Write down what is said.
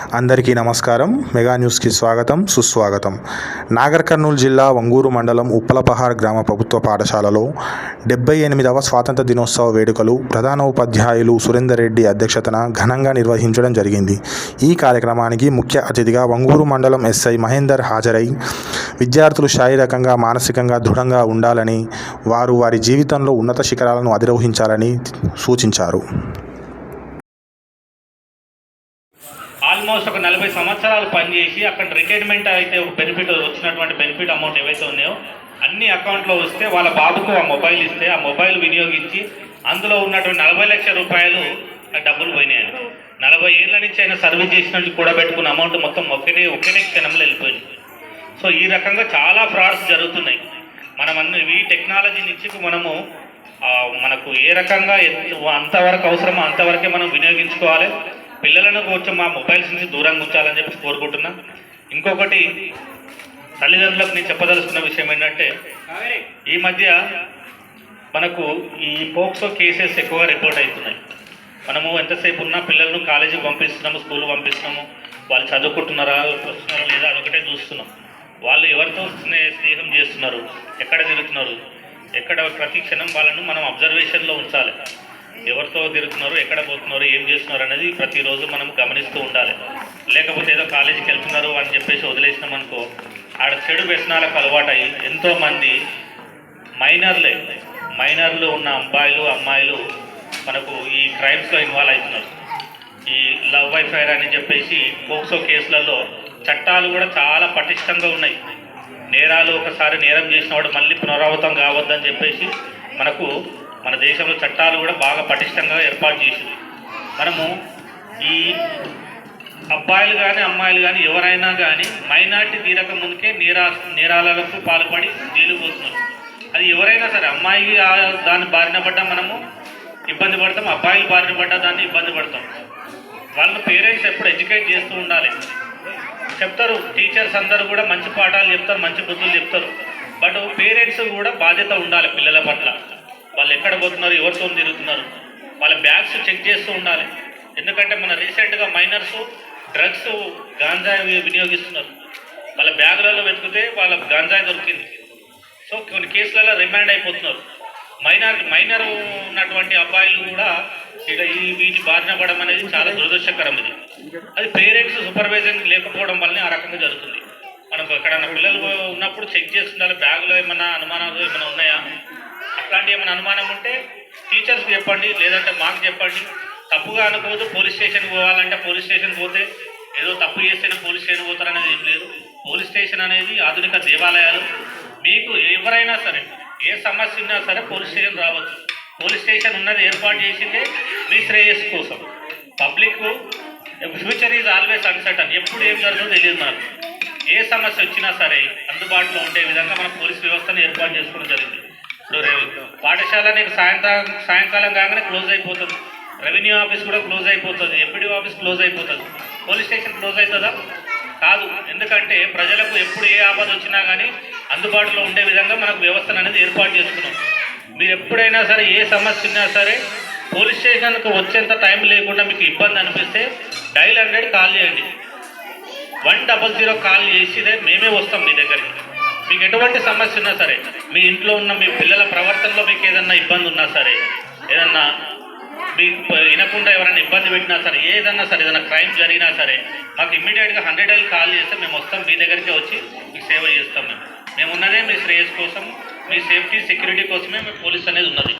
అందరికీ నమస్కారం. మెగా న్యూస్కి స్వాగతం సుస్వాగతం. నాగర్ కర్నూలు జిల్లా వంగూరు మండలం ఉప్పలపహార్ గ్రామ ప్రభుత్వ పాఠశాలలో డెబ్బై ఎనిమిదవ స్వాతంత్ర దినోత్సవ వేడుకలు ప్రధాన ఉపాధ్యాయులు సురేందర్ రెడ్డి అధ్యక్షతన ఘనంగా నిర్వహించడం జరిగింది. ఈ కార్యక్రమానికి ముఖ్య అతిథిగా వంగూరు మండలం ఎస్ఐ మహేందర్ హాజరై విద్యార్థులు శారీరకంగా మానసికంగా దృఢంగా ఉండాలని వారు వారి జీవితంలో ఉన్నత శిఖరాలను అధిరోహించాలని సూచించారు. ఆల్మోస్ట్ ఒక నలభై సంవత్సరాలు పనిచేసి అక్కడ రిటైర్మెంట్ అయితే బెనిఫిట్ వచ్చినటువంటి బెనిఫిట్ అమౌంట్ ఏవైతే ఉన్నాయో అన్ని అకౌంట్లో వస్తే వాళ్ళ బాబుకు ఆ మొబైల్ ఇస్తే ఆ మొబైల్ వినియోగించి అందులో ఉన్నటువంటి నలభై లక్షల రూపాయలు డబ్బులు పోయినాయి నలభై ఏళ్ళ నుంచి అయినా సర్వీస్ చేసినట్టు కూడా పెట్టుకున్న అమౌంట్ మొత్తం ఒకటే ఒకటే క్షణంలో వెళ్ళిపోయింది. సో ఈ రకంగా చాలా ఫ్రాడ్స్ జరుగుతున్నాయి. మనం అన్ని ఈ టెక్నాలజీ నుంచి మనము మనకు ఏ రకంగా అంతవరకు అవసరమో అంతవరకే మనం వినియోగించుకోవాలి. పిల్లలను కొంచెం మా మొబైల్స్ నుంచి దూరంగా ఉంచాలని చెప్పి కోరుకుంటున్నా. ఇంకొకటి తల్లిదండ్రులకు నేను చెప్పదలుచుకున్న విషయం ఏంటంటే ఈ మధ్య మనకు ఈ పోక్సో కేసెస్ ఎక్కువగా రిపోర్ట్ అవుతున్నాయి. మనము ఎంతసేపు ఉన్నా పిల్లలను కాలేజీకి పంపిస్తున్నాము స్కూల్ పంపిస్తున్నాము వాళ్ళు చదువుకుంటున్నారా వస్తున్నారా లేదా అదొకటే చూస్తున్నాం. వాళ్ళు ఎవరితో స్నేహం చేస్తున్నారు ఎక్కడ తిరుగుతున్నారు ఎక్కడ ప్రతి క్షణం వాళ్ళను మనం అబ్జర్వేషన్లో ఉంచాలి. ఎవరితో తిరుగుతున్నారు ఎక్కడ పోతున్నారు ఏం చేస్తున్నారు అనేది ప్రతిరోజు మనం గమనిస్తూ ఉండాలి. లేకపోతే ఏదో కాలేజీకి వెళ్తున్నారు అని చెప్పేసి వదిలేసినాం అనుకో ఆడ చెడు వ్యసనాలకు అలవాటయ్యి ఎంతోమంది మైనర్లే మైనర్లు ఉన్న అబ్బాయిలు అమ్మాయిలు మనకు ఈ క్రైమ్స్లో ఇన్వాల్వ్ అవుతున్నారు. ఈ లవ్ వైఫైర్ అని చెప్పేసి పోక్సో కేసులలో చట్టాలు కూడా చాలా పటిష్టంగా ఉన్నాయి. నేరాలు ఒకసారి నేరం చేసిన వాడు మళ్ళీ పునరావృతం కావద్దని చెప్పేసి మనకు మన దేశంలో చట్టాలు కూడా బాగా పటిష్టంగా ఏర్పాటు చేసింది. మనము ఈ అబ్బాయిలు కానీ అమ్మాయిలు కానీ ఎవరైనా కానీ మైనార్టీ తీరక ముందుకే నేరా నేరాలకు పాల్పడి జైలు పోతున్నారు. అది ఎవరైనా సరే అమ్మాయికి దాన్ని బారిన పడ్డా మనము ఇబ్బంది పడతాం అబ్బాయిలు బారిన పడ్డా దాన్ని ఇబ్బంది పడతాం. వాళ్ళ పేరెంట్స్ ఎప్పుడు ఎడ్యుకేట్ చేస్తూ ఉండాలి. చెప్తారు టీచర్స్ అందరూ కూడా మంచి పాఠాలు చెప్తారు మంచి బుద్ధులు చెప్తారు. బట్ పేరెంట్స్ కూడా బాధ్యత ఉండాలి పిల్లల పట్ల. వాళ్ళు ఎక్కడ పోతున్నారు ఎవరితో తిరుగుతున్నారు వాళ్ళ బ్యాగ్స్ చెక్ చేస్తూ ఉండాలి. ఎందుకంటే మన రీసెంట్గా మైనర్స్ డ్రగ్స్ గాంజాయి వినియోగిస్తున్నారు. వాళ్ళ బ్యాగులలో వెతికితే వాళ్ళ గాంజాయి దొరికింది. సో కొన్ని కేసులలో రిమాండ్ అయిపోతున్నారు. మైనర్ మైనర్ ఉన్నటువంటి అబ్బాయిలు కూడా ఇక ఈ వీటి బారిన పడడం అనేది చాలా దురదృష్టకరం ఇది. అది పేరెంట్స్ సూపర్వైజన్ లేకపోవడం వల్లనే ఆ రకంగా జరుగుతుంది. మనం ఎక్కడన్నా పిల్లలు ఉన్నప్పుడు చెక్ చేస్తుండాలి బ్యాగులో ఏమన్నా అనుమానాలు ఏమైనా ఉన్నాయా? అట్లాంటి ఏమైనా అనుమానం ఉంటే టీచర్స్ చెప్పండి లేదంటే మాకు చెప్పండి. తప్పుగా అనుకోవద్దు పోలీస్ స్టేషన్కి పోవాలంటే పోలీస్ స్టేషన్ పోతే ఏదో తప్పు చేస్తేనే పోలీస్ స్టేషన్ పోతారనేది ఏం లేదు. పోలీస్ స్టేషన్ అనేది ఆధునిక దేవాలయాలు. మీకు ఎవరైనా సరే ఏ సమస్య ఉన్నా సరే పోలీస్ స్టేషన్ రావచ్చు. పోలీస్ స్టేషన్ ఉన్నది ఏర్పాటు చేసిందే మీ శ్రేయస్సు కోసం. Public future is always uncertain. ఎప్పుడు ఏం జరుగుతుందో తెలియదు మనకు. ఏ సమస్య వచ్చినా సరే అందుబాటులో ఉండే విధంగా మన పోలీస్ వ్యవస్థను ఏర్పాటు చేసుకోవడం జరిగింది. రే- పాఠశాల సాయంత్రం సాయంకాలం కాగానే క్లోజ్ అయిపోతుంది. రెవెన్యూ ఆఫీస్ కూడా క్లోజ్ అయిపోతుంది. ఎంపీడీ ఆఫీస్ క్లోజ్ అయిపోతుంది. పోలీస్ స్టేషన్ క్లోజ్ అవుతుందా? కాదు. ఎందుకంటే ప్రజలకు ఎప్పుడు ఏ ఆపద వచ్చినా కానీ అందుబాటులో ఉండే విధంగా మనకు వ్యవస్థను అనేది ఏర్పాటు చేసుకున్నాం. మీరు ఎప్పుడైనా సరే ఏ సమస్య ఉన్నా సరే పోలీస్ స్టేషన్కు వచ్చేంత టైం లేకుండా మీకు ఇబ్బంది అనిపిస్తే డైల్ హండ్రెడ్ కాల్ చేయండి. వన్ డబల్ జీరో కాల్ చేసిదే మేమే వస్తాం మీ దగ్గరికి. మీకు ఎటువంటి సమస్య ఉన్నా సరే మీ ఇంట్లో ఉన్న మీ పిల్లల ప్రవర్తనలో మీకు ఏదన్నా ఇబ్బంది ఉన్నా సరే ఏదన్నా మీకు వినకుండా ఎవరైనా ఇబ్బంది పెట్టినా సరే ఏదన్నా సరే ఏదైనా క్రైమ్ జరిగినా సరే మాకు ఇమ్మీడియట్గా హండ్రెడ్ ఐల్ కాల్ చేస్తే మేము వస్తాం మీ దగ్గరికి వచ్చి మీకు సేవ చేస్తాం మేము. మేము ఉన్నదే మీ శ్రేయస్ కోసం మీ సేఫ్టీ సెక్యూరిటీ కోసమే మీ పోలీస్ అనేది ఉన్నది.